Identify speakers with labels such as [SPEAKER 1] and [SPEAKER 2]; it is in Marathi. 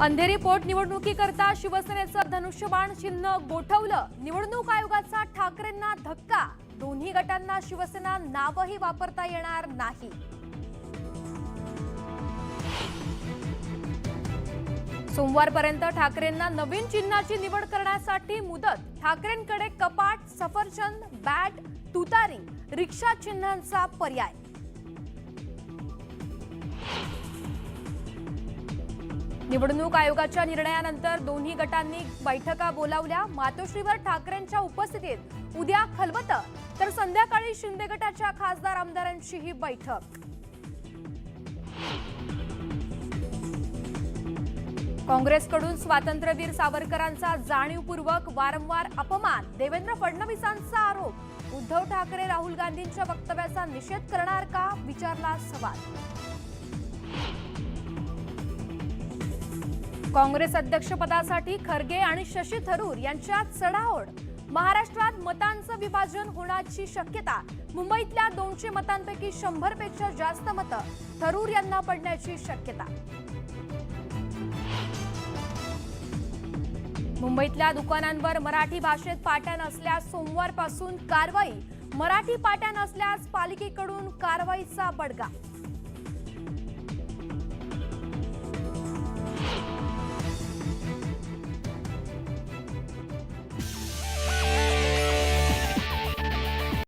[SPEAKER 1] अंधेरी पोटनिवडणुकीकरता शिवसेनेचं धनुष्यबाण चिन्ह गोठवलं. निवडणूक आयोगाचा ठाकरेंना धक्का. दोन्ही गटांना शिवसेना नावही वापरता येणार नाही. सोमवारपर्यंत ठाकरेंना नवीन चिन्हाची निवड करण्यासाठी मुदत. ठाकरेंकडे कपाट सफरचंद बॅट तुतारी रिक्षा चिन्हांचा पर्याय. निवडणूक आयोगाच्या निर्णयानंतर दोन्ही गटांनी बैठका बोलावल्या. मातोश्रीवर ठाकरेंच्या उपस्थितीत उद्या खलबत. तर संध्याकाळी शिंदे गटाच्या खासदार आमदारांची ही बैठक. काँग्रेसकडून स्वातंत्र्यवीर सावरकरांचा जाणीवपूर्वक वारंवार अपमान. देवेंद्र फडणवीसांचा आरोप. उद्धव ठाकरे राहुल गांधींच्या वक्तव्याचा निषेध करणार का? विचारला सवाल. काँग्रेस अध्यक्षपदासाठी खरगे आणि शशी थरूर यांच्यात चढाओढ. महाराष्ट्रात मतांचं विभाजन होण्याची शक्यता. मुंबईतल्या दोनशे मतांपैकी शंभरपेक्षा जास्त मतं थरूर यांना पडण्याची शक्यता. मुंबईतल्या दुकानांवर मराठी भाषेत पाट्या नसल्यास सोमवारपासून कारवाई. मराठी पाट्या नसल्यास पालिकेकडून कारवाईचा बडगा.